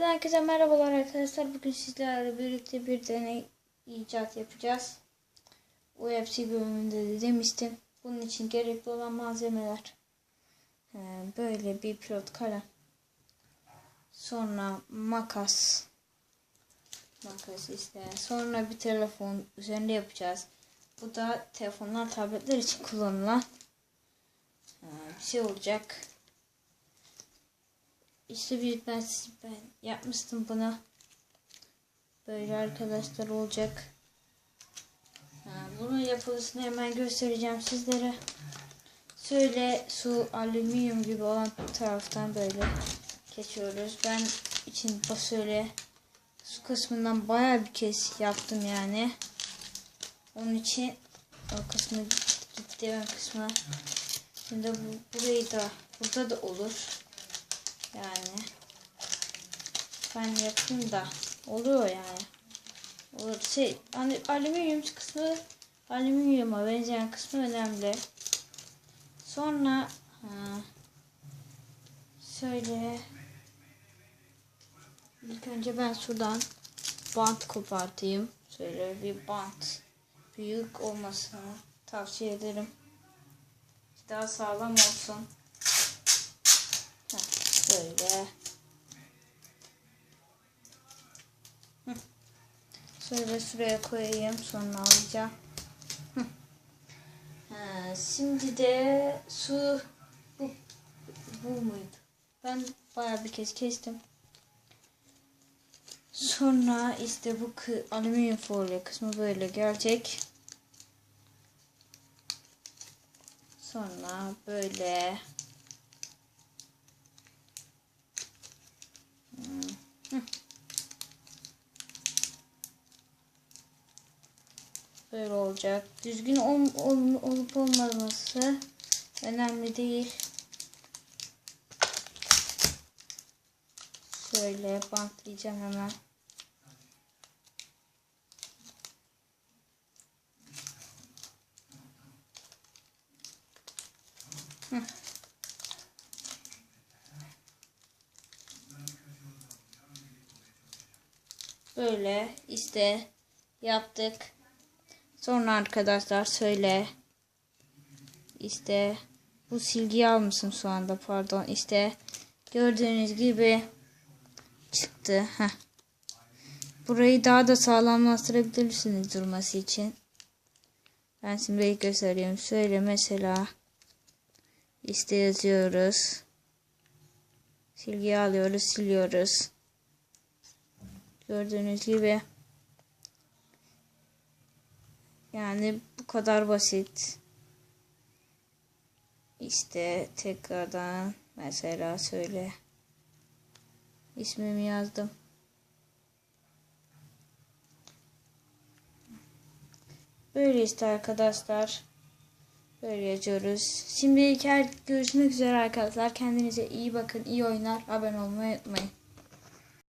Herkese merhabalar arkadaşlar. Bugün sizlerle birlikte bir deney icat yapacağız. UFC bölümünde de demiştim. Bunun için gerekli olan malzemeler. Ee, Böyle bir pilot kalem. Sonra makas. Makas işte. Sonra bir telefon üzerinde yapacağız. Bu da telefonlar, tabletler için kullanılan bir şey olacak. İşte bir ben, ben yapmıştım bunu. Böyle arkadaşlar olacak. Ha, bunun yapılışını hemen göstereceğim sizlere. Şöyle su alüminyum gibi olan taraftan böyle geçiyoruz. Ben için şöyle su kısmından bayağı bir kez yaptım yani. Onun için o kısmı gitti ön kısmına. Şimdi bu, burayı da burada da olur. Yani ben yapayım da oluyor yani. Olur. Şey, hani alüminyum kısmı alüminyuma benzeyen kısmı önemli. Sonra ha, şöyle ilk önce ben sudan bant kopartayım. Şöyle bir bant büyük olmasını tavsiye ederim. Daha sağlam olsun. Böyle. Hı. Şöyle şuraya koyayım sonra alacağım. Şimdi de su bu, bu muydu? Ben bayağı bir kez kestim. Sonra işte bu alüminyum folyo kısmı böyle gelecek. Sonra böyle Böyle olacak. Düzgün ol, ol, olup olmaması önemli değil. Şöyle bantlayacağım hemen. Böyle işte yaptık. Sonra arkadaşlar söyle. İşte bu silgiyi almışım şu anda pardon. İşte gördüğünüz gibi çıktı. Heh. Burayı daha da sağlamlaştırabilirsiniz durması için. Ben şimdi göstereyim. Şöyle mesela işte yazıyoruz. Silgiyi alıyoruz, siliyoruz. Gördüğünüz gibi. Yani bu kadar basit. İşte tekrardan mesela söyle. İsmimi yazdım. Böyle işte arkadaşlar. Böyle yazıyoruz. Şimdilik her görüşmek üzere arkadaşlar. Kendinize iyi bakın. iyi oynar. Abone olmayı unutmayın.